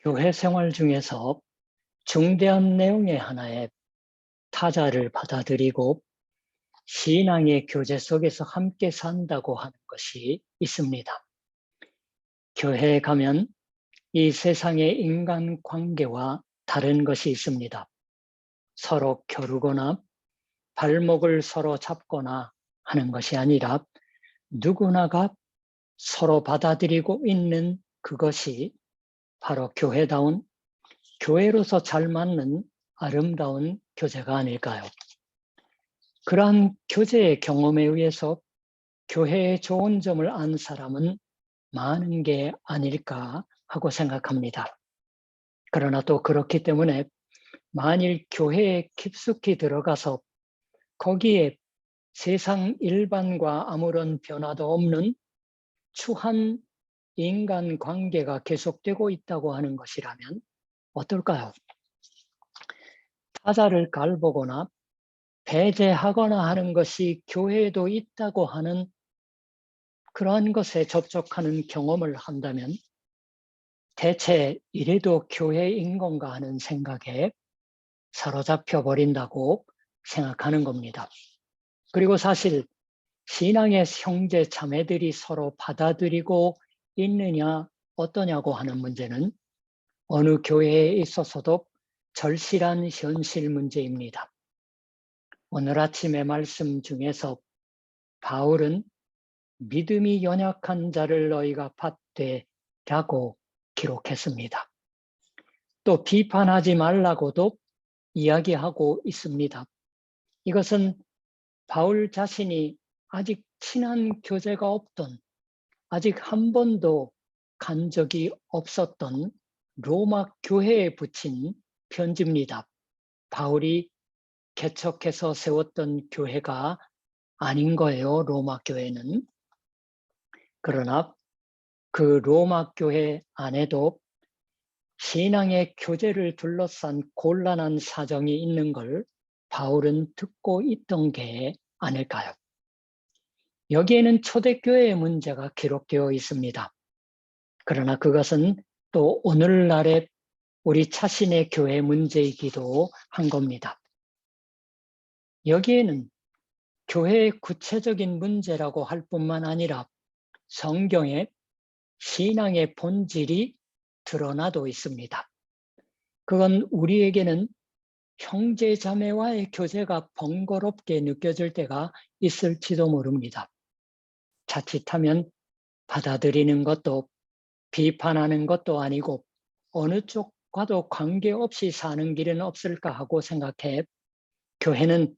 교회 생활 중에서 중대한 내용의 하나에 타자를 받아들이고 신앙의 교제 속에서 함께 산다고 하는 것이 있습니다. 교회에 가면 이 세상의 인간 관계와 다른 것이 있습니다. 서로 겨루거나 발목을 서로 잡거나 하는 것이 아니라 누구나가 서로 받아들이고 있는 그것이 바로 교회다운 교회로서 잘 맞는 아름다운 교제가 아닐까요? 그러한 교제의 경험에 의해서 교회의 좋은 점을 안 사람은 많은 게 아닐까 하고 생각합니다. 그러나 또 그렇기 때문에 만일 교회에 깊숙이 들어가서 거기에 세상 일반과 아무런 변화도 없는 추한 인간 관계가 계속되고 있다고 하는 것이라면 어떨까요? 타자를 갈보거나 배제하거나 하는 것이 교회에도 있다고 하는 그러한 것에 접촉하는 경험을 한다면 대체 이래도 교회인 건가 하는 생각에 사로잡혀 버린다고 생각하는 겁니다. 그리고 사실 신앙의 형제 자매들이 서로 받아들이고 있느냐 어떠냐고 하는 문제는 어느 교회에 있어서도 절실한 현실 문제입니다. 오늘 아침의 말씀 중에서 바울은 믿음이 연약한 자를 너희가 받되라고 기록했습니다. 또 비판하지 말라고도 이야기하고 있습니다. 이것은 바울 자신이 아직 친한 교제가 없던 아직 한 번도 간 적이 없었던 로마 교회에 붙인 편지입니다. 바울이 개척해서 세웠던 교회가 아닌 거예요. 로마 교회는. 그러나 그 로마 교회 안에도 신앙의 교제를 둘러싼 곤란한 사정이 있는 걸 바울은 듣고 있던 게 아닐까요? 여기에는 초대교회의 문제가 기록되어 있습니다. 그러나 그것은 또 오늘날의 우리 자신의 교회 문제이기도 한 겁니다. 여기에는 교회의 구체적인 문제라고 할 뿐만 아니라 성경의 신앙의 본질이 드러나도 있습니다. 그건 우리에게는 형제 자매와의 교제가 번거롭게 느껴질 때가 있을지도 모릅니다. 자칫하면 받아들이는 것도 비판하는 것도 아니고 어느 쪽과도 관계없이 사는 길은 없을까 하고 생각해 교회는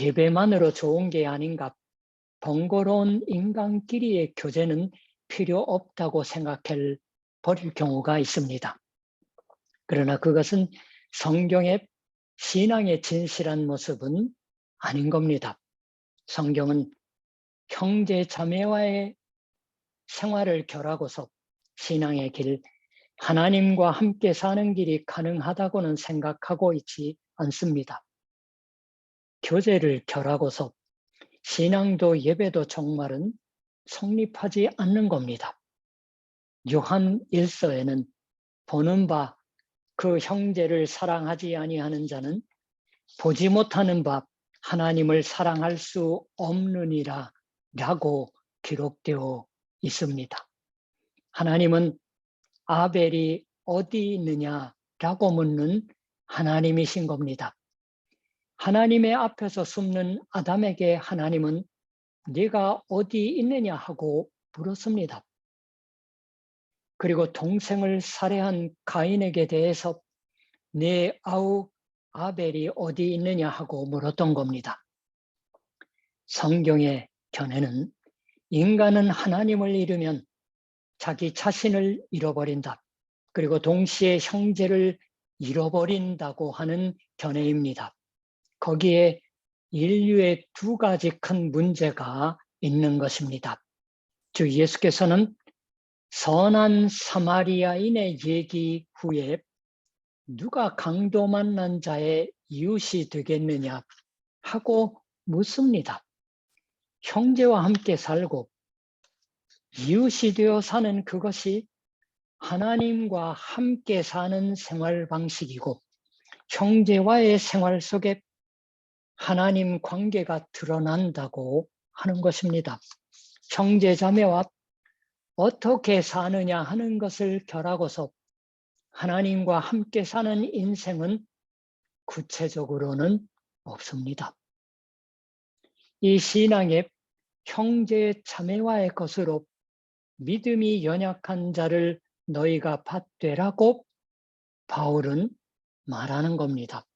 예배만으로 좋은 게 아닌가 번거로운 인간끼리의 교제는 필요 없다고 생각해 버릴 경우가 있습니다. 그러나 그것은 성경의 신앙의 진실한 모습은 아닌 겁니다. 성경은 형제 자매와의 생활을 결하고서 신앙의 길, 하나님과 함께 사는 길이 가능하다고는 생각하고 있지 않습니다. 교제를 결하고서 신앙도 예배도 정말은 성립하지 않는 겁니다. 요한 1서에는 보는 바 그 형제를 사랑하지 아니하는 자는 보지 못하는 바 하나님을 사랑할 수 없느니라 라고 기록되어 있습니다. 하나님은 아벨이 어디 있느냐라고 묻는 하나님이신 겁니다. 하나님의 앞에서 숨는 아담에게 하나님은 네가 어디 있느냐 하고 물었습니다. 그리고 동생을 살해한 가인에게 대해서 내 아우 아벨이 어디 있느냐 하고 물었던 겁니다. 성경의 견해는 인간은 하나님을 잃으면 자기 자신을 잃어버린다. 그리고 동시에 형제를 잃어버린다고 하는 견해입니다. 거기에 인류의 두 가지 큰 문제가 있는 것입니다. 주 예수께서는 선한 사마리아인의 얘기 후에 누가 강도 만난 자의 이웃이 되겠느냐 하고 묻습니다. 형제와 함께 살고 이웃이 되어 사는 그것이 하나님과 함께 사는 생활 방식이고 형제와의 생활 속에 하나님 관계가 드러난다고 하는 것입니다. 형제 자매와 어떻게 사느냐 하는 것을 결하고서 하나님과 함께 사는 인생은 구체적으로는 없습니다. 이 신앙의 형제 자매와의 것으로 믿음이 연약한 자를 너희가 받되라고 바울은 말하는 겁니다.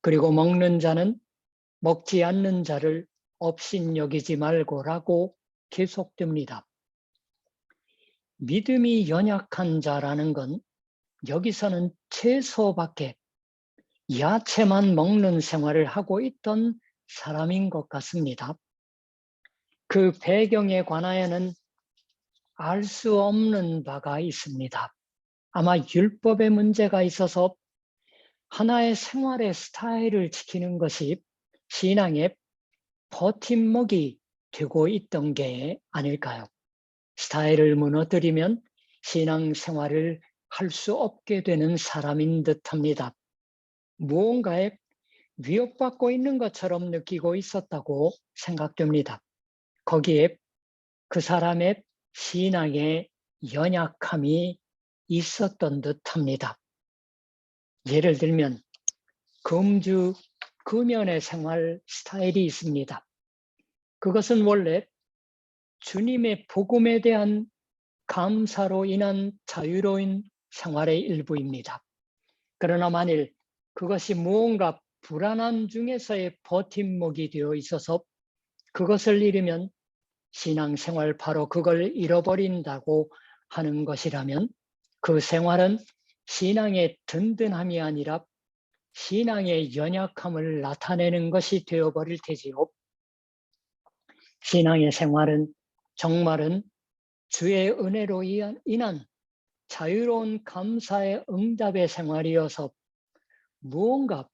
그리고 먹는 자는 먹지 않는 자를 업신여기지 말고라고 계속됩니다. 믿음이 연약한 자라는 건 여기서는 채소밖에 야채만 먹는 생활을 하고 있던 사람인 것 같습니다. 그 배경에 관하여는 알 수 없는 바가 있습니다. 아마 율법의 문제가 있어서 하나의 생활의 스타일을 지키는 것이 신앙의 버팀목이 되고 있던 게 아닐까요? 스타일을 무너뜨리면 신앙생활을 할 수 없게 되는 사람인 듯합니다. 무언가에 위협받고 있는 것처럼 느끼고 있었다고 생각됩니다. 거기에 그 사람의 신앙의 연약함이 있었던 듯합니다. 예를 들면 금주 금연의 생활 스타일이 있습니다. 그것은 원래 주님의 복음에 대한 감사로 인한 자유로운 생활의 일부입니다. 그러나 만일 그것이 무언가 불안한 중에서의 버팀목이 되어 있어서 그것을 잃으면 신앙생활 바로 그걸 잃어버린다고 하는 것이라면 그 생활은 신앙의 든든함이 아니라 신앙의 연약함을 나타내는 것이 되어버릴 테지요. 신앙의 생활은 정말은 주의 은혜로 인한 자유로운 감사의 응답의 생활이어서 무언가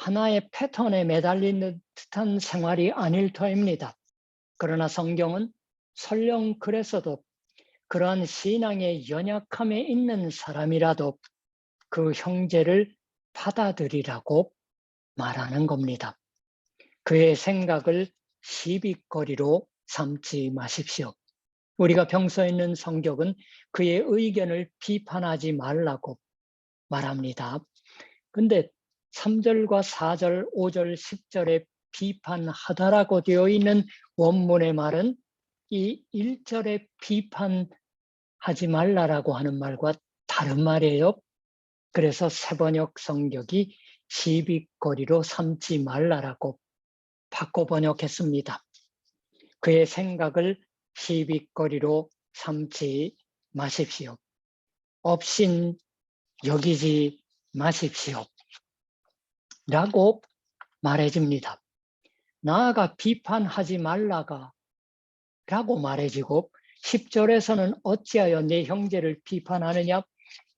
하나의 패턴에 매달리는 듯한 생활이 아닐 터입니다. 그러나 성경은 설령 그래서도 그러한 신앙의 연약함에 있는 사람이라도 그 형제를 받아들이라고 말하는 겁니다. 그의 생각을 시비거리로 삼지 마십시오. 우리가 평소에 있는 성격은 그의 의견을 비판하지 말라고 말합니다. 근데 3절과 4절, 5절, 10절에 비판하다라고 되어 있는 원문의 말은 이 1절에 비판하지 말라라고 하는 말과 다른 말이에요. 그래서 세번역 성격이 시비거리로 삼지 말라라고 바꿔 번역했습니다. 그의 생각을 시비거리로 삼지 마십시오. 없인 여기지 마십시오. 라고 말해줍니다. 나아가 비판하지 말라가 라고 말해지고 10절에서는 어찌하여 내 형제를 비판하느냐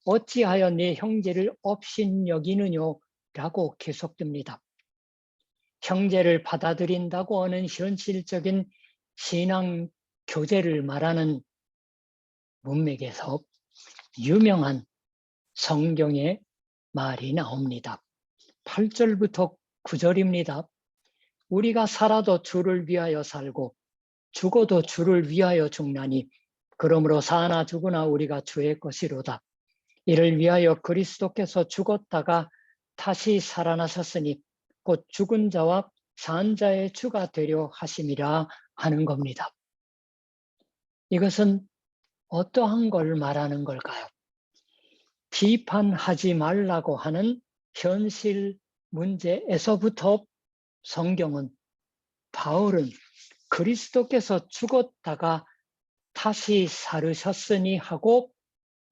어찌하여 내 형제를 업신 여기느냐 라고 계속됩니다. 형제를 받아들인다고 하는 현실적인 신앙 교제를 말하는 문맥에서 유명한 성경의 말이 나옵니다. 8절부터 9절입니다. 우리가 살아도 주를 위하여 살고 죽어도 주를 위하여 죽나니 그러므로 사나 죽으나 우리가 주의 것이로다. 이를 위하여 그리스도께서 죽었다가 다시 살아나셨으니 곧 죽은 자와 산 자의 주가 되려 하심이라 하는 겁니다. 이것은 어떠한 걸 말하는 걸까요? 비판하지 말라고 하는 현실 문제에서부터 성경은 바울은 그리스도께서 죽었다가 다시 살으셨으니 하고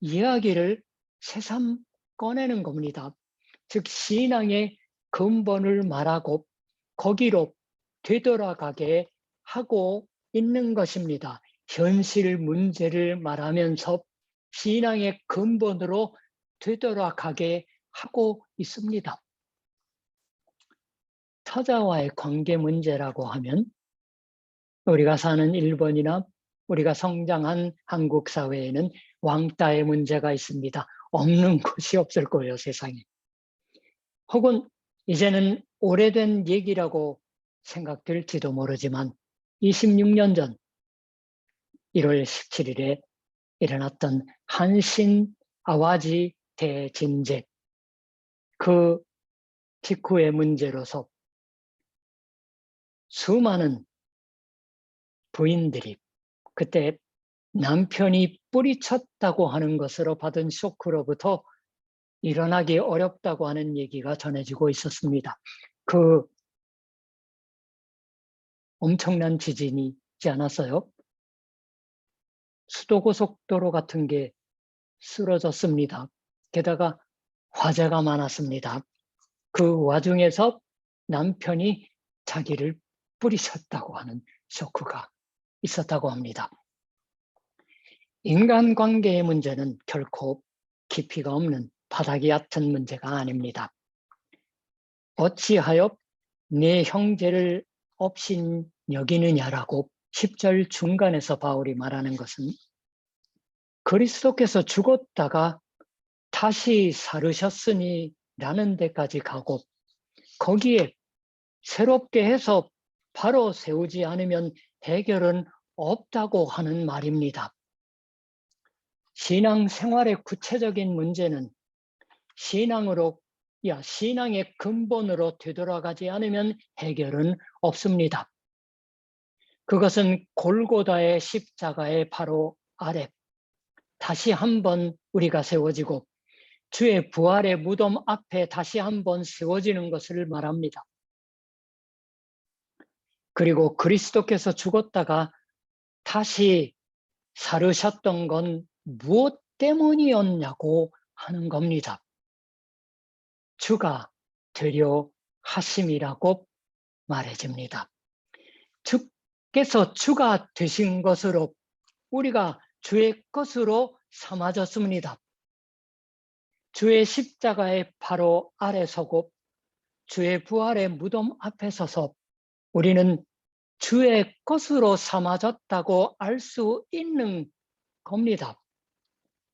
이야기를 새삼 꺼내는 겁니다. 즉 신앙의 근본을 말하고 거기로 되돌아가게 하고 있는 것입니다. 현실 문제를 말하면서 신앙의 근본으로 되돌아가게 하고 있습니다. 타자와의 관계 문제라고 하면 우리가 사는 일본이나 우리가 성장한 한국 사회에는 왕따의 문제가 있습니다. 없는 곳이 없을 거예요, 세상에. 혹은 이제는 오래된 얘기라고 생각될지도 모르지만 26년 전 1월 17일에 일어났던 한신 아와지 대진제 그 직후의 문제로서 수많은 부인들이 그때 남편이 뿌리쳤다고 하는 것으로 받은 쇼크로부터 일어나기 어렵다고 하는 얘기가 전해지고 있었습니다. 그 엄청난 지진이 있지 않았어요? 수도고속도로 같은 게 쓰러졌습니다. 게다가 화재가 많았습니다. 그 와중에서 남편이 자기를 뿌리쳤다고 하는 쇼크가 있었다고 합니다. 인간관계의 문제는 결코 깊이가 없는 바닥이 얕은 문제가 아닙니다. 어찌하여 내 형제를 업신 여기느냐라고 10절 중간에서 바울이 말하는 것은 그리스도께서 죽었다가 다시 살으셨으니 라는 데까지 가고 거기에 새롭게 해서 바로 세우지 않으면 해결은 없다고 하는 말입니다. 신앙 생활의 구체적인 문제는 신앙으로 야 신앙의 근본으로 되돌아가지 않으면 해결은 없습니다. 그것은 골고다의 십자가의 바로 아래 다시 한번 우리가 세워지고 주의 부활의 무덤 앞에 다시 한번 세워지는 것을 말합니다. 그리고 그리스도께서 죽었다가 다시 살으셨던 건 무엇 때문이었냐고 하는 겁니다. 주가 되려 하심이라고 말해집니다. 주께서 주가 되신 것으로 우리가 주의 것으로 삼아졌습니다. 주의 십자가의 바로 아래 서고 주의 부활의 무덤 앞에 서서 우리는 주의 것으로 삼아졌다고 알 수 있는 겁니다.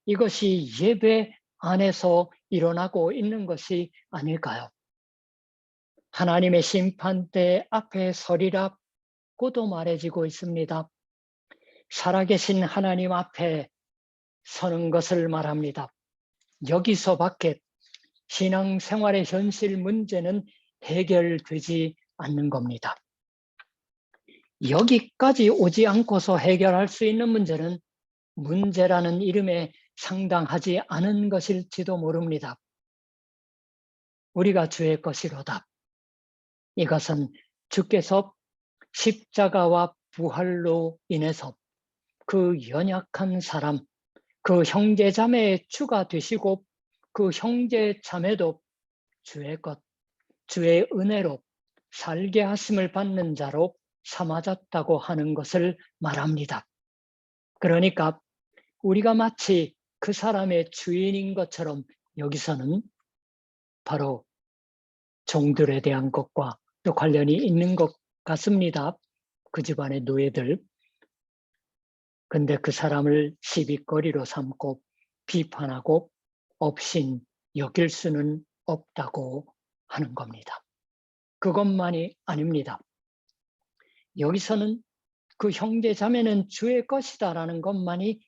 이것이 예배 안에서 일어나고 있는 것이 아닐까요? 하나님의 심판대 앞에 서리라 고도 말해지고 있습니다. 살아계신 하나님 앞에 서는 것을 말합니다. 여기서 밖에 신앙생활의 현실 문제는 해결되지 않는 겁니다. 여기까지 오지 않고서 해결할 수 있는 문제는 문제라는 이름에 상당하지 않은 것일지도 모릅니다. 우리가 주의 것이로다. 이것은 주께서 십자가와 부활로 인해서 그 연약한 사람, 그 형제 자매의 주가 되시고 그 형제 자매도 주의 것, 주의 은혜로 살게 하심을 받는 자로 삼아졌다고 하는 것을 말합니다. 그러니까 우리가 마치 그 사람의 주인인 것처럼 여기서는 바로 종들에 대한 것과 또 관련이 있는 것 같습니다. 그 집안의 노예들, 근데 그 사람을 시비거리로 삼고 비판하고 없인 여길 수는 없다고 하는 겁니다. 그것만이 아닙니다. 여기서는 그 형제 자매는 주의 것이다 라는 것만이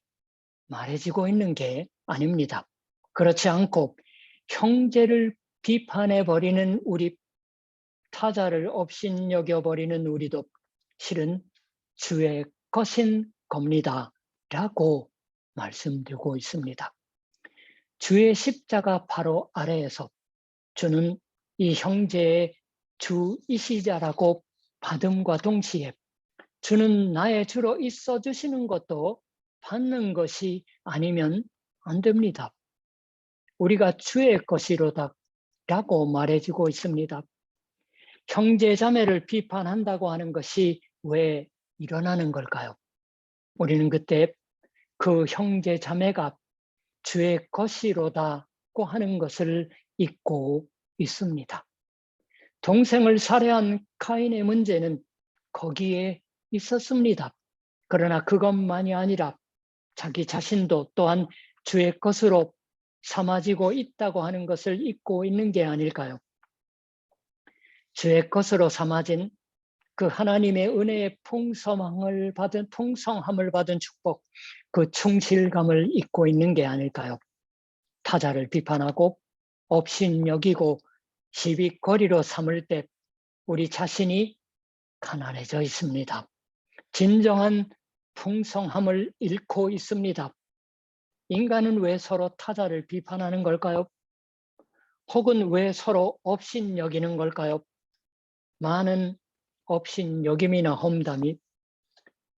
말해지고 있는 게 아닙니다. 그렇지 않고 형제를 비판해 버리는 우리 타자를 없인 여겨 버리는 우리도 실은 주의 것인 겁니다. 라고 말씀드리고 있습니다. 주의 십자가 바로 아래에서 주는 이 형제의 주이시자라고 받음과 동시에 주는 나의 주로 있어 주시는 것도 받는 것이 아니면 안 됩니다. 우리가 주의 것이로다 라고 말해지고 있습니다. 형제 자매를 비판한다고 하는 것이 왜 일어나는 걸까요? 우리는 그때 그 형제 자매가 주의 것이로다고 하는 것을 잊고 있습니다. 동생을 살해한 카인의 문제는 거기에 있었습니다. 그러나 그것만이 아니라 자기 자신도 또한 주의 것으로 삼아지고 있다고 하는 것을 잊고 있는 게 아닐까요? 주의 것으로 삼아진 그 하나님의 은혜의 풍성함을 받은 풍성함을 받은 축복, 그 충실감을 잊고 있는 게 아닐까요? 타자를 비판하고 업신 여기고 시비거리로 삼을 때 우리 자신이 가난해져 있습니다. 진정한 풍성함을 잃고 있습니다. 인간은 왜 서로 타자를 비판하는 걸까요? 혹은 왜 서로 업신 여기는 걸까요? 많은 업신여김이나 험담이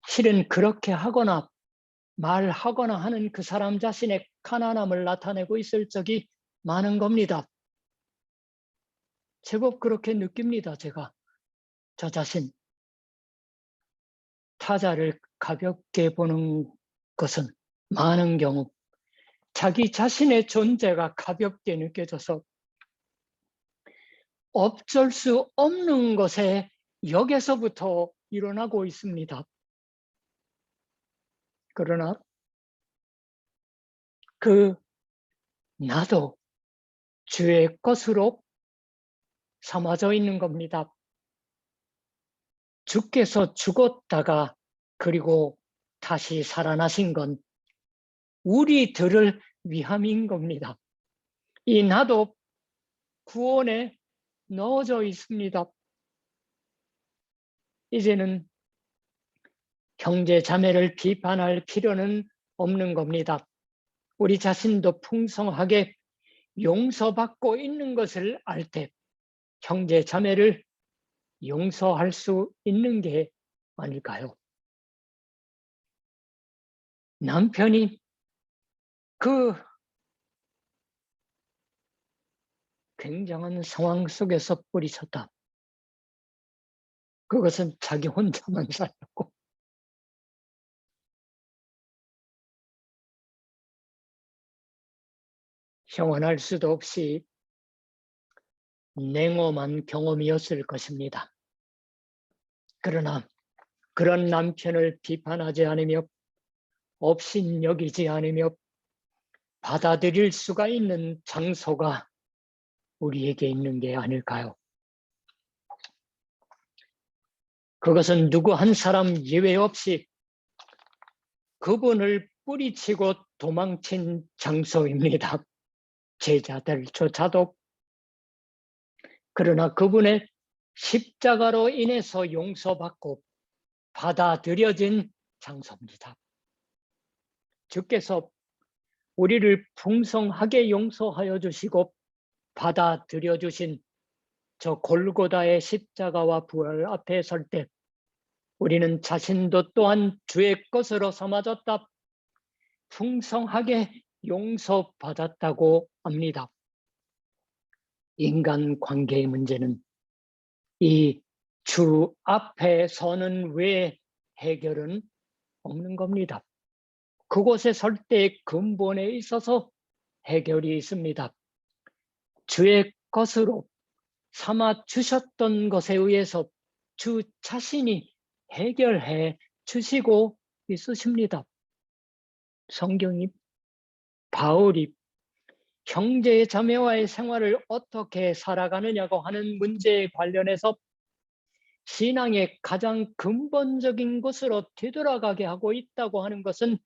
실은 그렇게 하거나 말하거나 하는 그 사람 자신의 가난함을 나타내고 있을 적이 많은 겁니다. 제법 그렇게 느낍니다, 제가. 저 자신. 타자를 가볍게 보는 것은 많은 경우 자기 자신의 존재가 가볍게 느껴져서 어쩔 수 없는 것에 여기서부터 일어나고 있습니다. 그러나 그 나도 주의 것으로 삼아져 있는 겁니다. 주께서 죽었다가 그리고 다시 살아나신 건 우리들을 위함인 겁니다. 이 나도 구원에 넣어져 있습니다. 이제는 형제 자매를 비판할 필요는 없는 겁니다. 우리 자신도 풍성하게 용서받고 있는 것을 알 때 형제 자매를 용서할 수 있는 게 아닐까요? 남편이 그 굉장한 상황 속에서 뿌리쳤다. 그것은 자기 혼자만 살고 형언할 수도 없이 냉엄한 경험이었을 것입니다. 그러나 그런 남편을 비판하지 않으며 업신여기지 않으며 받아들일 수가 있는 장소가 우리에게 있는 게 아닐까요? 그것은 누구 한 사람 예외 없이 그분을 뿌리치고 도망친 장소입니다. 제자들조차도 그러나 그분의 십자가로 인해서 용서받고 받아들여진 장소입니다. 주께서 우리를 풍성하게 용서하여 주시고 받아들여 주신 저 골고다의 십자가와 부활 앞에 설 때 우리는 자신도 또한 주의 것으로 삼아졌다. 풍성하게 용서받았다고 합니다. 인간 관계의 문제는 이 주 앞에 서는 외 해결은 없는 겁니다. 그곳에 설 때의 근본에 있어서 해결이 있습니다. 주의 것으로 삼아 주셨던 것에 의해서 주 자신이 해결해 주시고 있으십니다. 성경이 바울이 형제 자매와의 생활을 어떻게 살아가느냐고 하는 문제에 관련해서 신앙의 가장 근본적인 것으로 되돌아가게 하고 있다고 하는 것은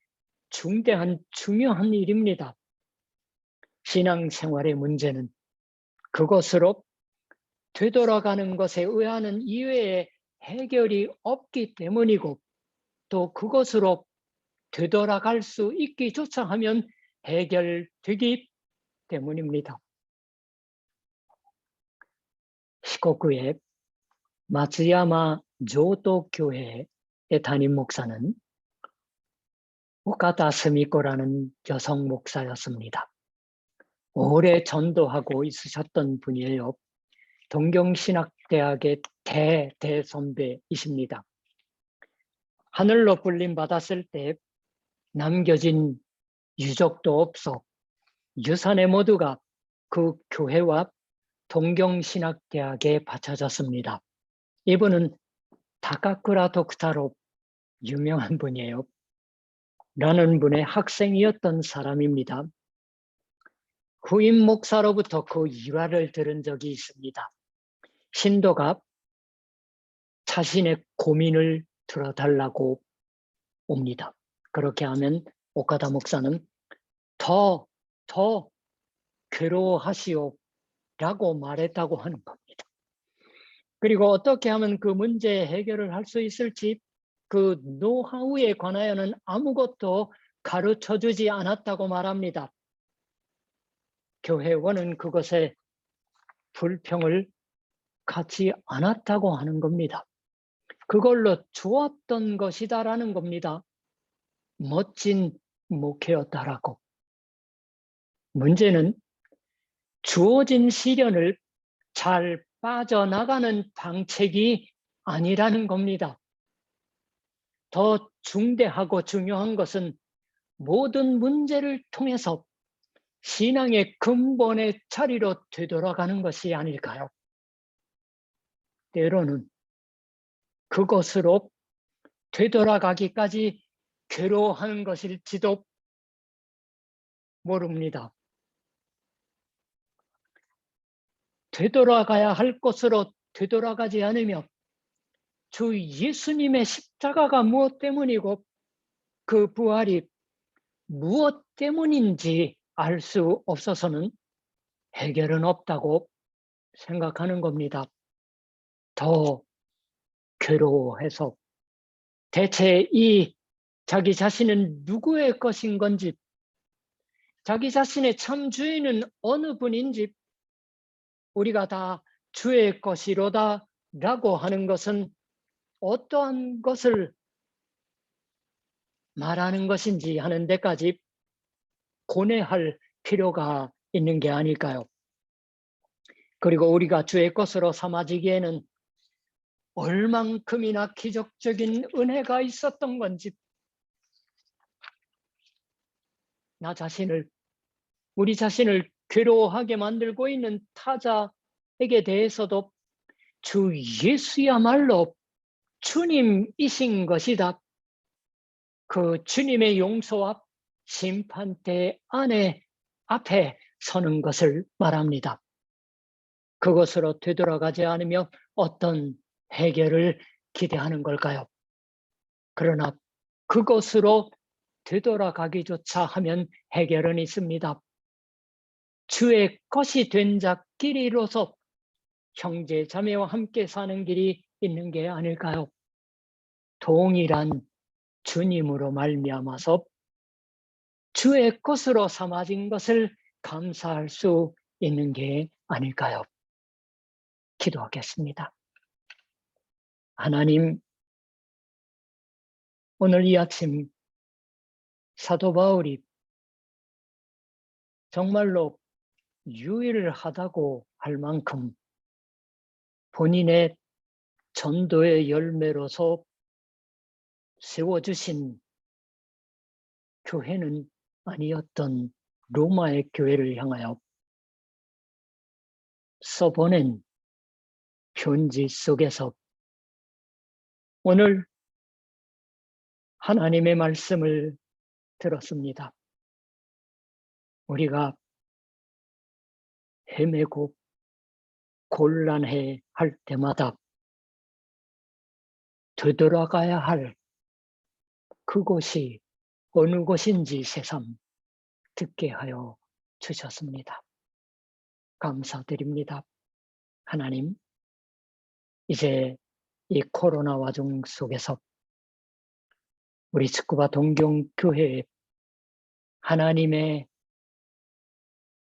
중대한 중요한 일입니다. 신앙생활의 문제는 그것으로 되돌아가는 것에 의하는 이외에 해결이 없기 때문이고 또 그것으로 되돌아갈 수 있기조차 하면 해결되기 때문입니다. 시코쿠의 마츠야마 조도 교회의 담임 목사는 오카다 스미코라는 여성 목사였습니다. 오래 전도하고 있으셨던 분이에요. 동경신학대학의 대 대선배이십니다. 하늘로 불림 받았을 때 남겨진 유족도 없어 유산의 모두가 그 교회와 동경신학대학에 바쳐졌습니다. 이분은 다카쿠라 독타로 유명한 분이에요. 라는 분의 학생이었던 사람입니다. 후임 목사로부터 그 일화를 들은 적이 있습니다. 신도가 자신의 고민을 들어달라고 옵니다. 그렇게 하면 오카다 목사는 더, 더 괴로워하시오 라고 말했다고 하는 겁니다. 그리고 어떻게 하면 그 문제 해결을 할 수 있을지 그 노하우에 관하여는 아무것도 가르쳐 주지 않았다고 말합니다. 교회원은 그것에 불평을 갖지 않았다고 하는 겁니다. 그걸로 좋았던 것이다라는 겁니다. 멋진 목회였다라고. 문제는 주어진 시련을 잘 빠져나가는 방책이 아니라는 겁니다. 더 중대하고 중요한 것은 모든 문제를 통해서 신앙의 근본의 자리로 되돌아가는 것이 아닐까요? 때로는 그것으로 되돌아가기까지 괴로워하는 것일지도 모릅니다. 되돌아가야 할 곳으로 되돌아가지 않으며 주 예수님의 십자가가 무엇 때문이고 그 부활이 무엇 때문인지 알 수 없어서는 해결은 없다고 생각하는 겁니다. 더 괴로워해서 대체 이 자기 자신은 누구의 것인 건지 자기 자신의 참 주인은 어느 분인지 우리가 다 주의 것이로다 라고 하는 것은 어떠한 것을 말하는 것인지 하는 데까지 고뇌할 필요가 있는 게 아닐까요? 그리고 우리가 주의 것으로 삼아지기에는 얼만큼이나 기적적인 은혜가 있었던 건지 나 자신을 우리 자신을 괴로워하게 만들고 있는 타자에게 대해서도 주 예수야말로 주님이신 것이다. 그 주님의 용서와 심판대 안에 앞에 서는 것을 말합니다. 그것으로 되돌아가지 않으며 어떤 해결을 기대하는 걸까요? 그러나 그것으로 되돌아가기조차 하면 해결은 있습니다. 주의 것이 된 자끼리로서 형제 자매와 함께 사는 길이 있는 게 아닐까요? 동일한 주님으로 말미암아서 주의 것으로 삼아진 것을 감사할 수 있는 게 아닐까요? 기도하겠습니다. 하나님, 오늘 이 아침 사도 바울이 정말로 유일하다고 할 만큼 본인의 전도의 열매로서 세워주신 교회는 아니었던 로마의 교회를 향하여 써보낸 편지 속에서 오늘 하나님의 말씀을 들었습니다. 우리가 헤매고 곤란해 할 때마다 되돌아가야 할 그곳이 어느 곳인지 새삼 듣게 하여 주셨습니다. 감사드립니다. 하나님, 이제 이 코로나 와중 속에서 우리 축구바 동경교회 하나님의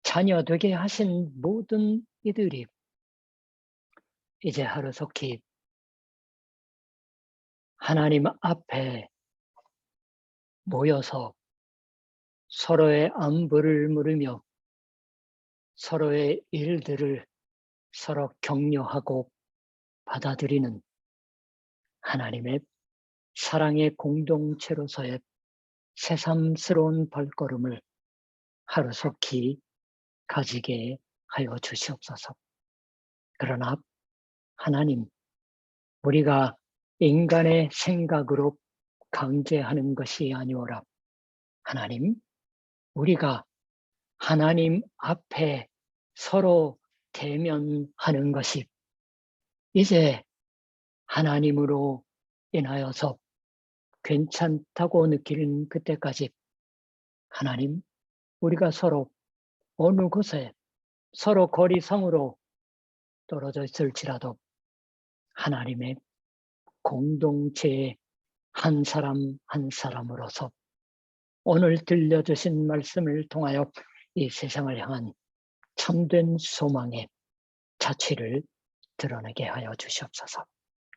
자녀 되게 하신 모든 이들이 이제 하루속히 하나님 앞에 모여서 서로의 안부를 물으며 서로의 일들을 서로 격려하고 받아들이는 하나님의 사랑의 공동체로서의 새삼스러운 발걸음을 하루속히 가지게 하여 주시옵소서. 그러나 하나님, 우리가 인간의 생각으로 강제하는 것이 아니오라. 하나님, 우리가 하나님 앞에 서로 대면하는 것이 이제 하나님으로 인하여서 괜찮다고 느끼는 그때까지 하나님, 우리가 서로 어느 곳에 서로 거리상으로 떨어져 있을지라도 하나님의 공동체의 한 사람 한 사람으로서 오늘 들려주신 말씀을 통하여 이 세상을 향한 참된 소망의 자취를 드러내게 하여 주시옵소서.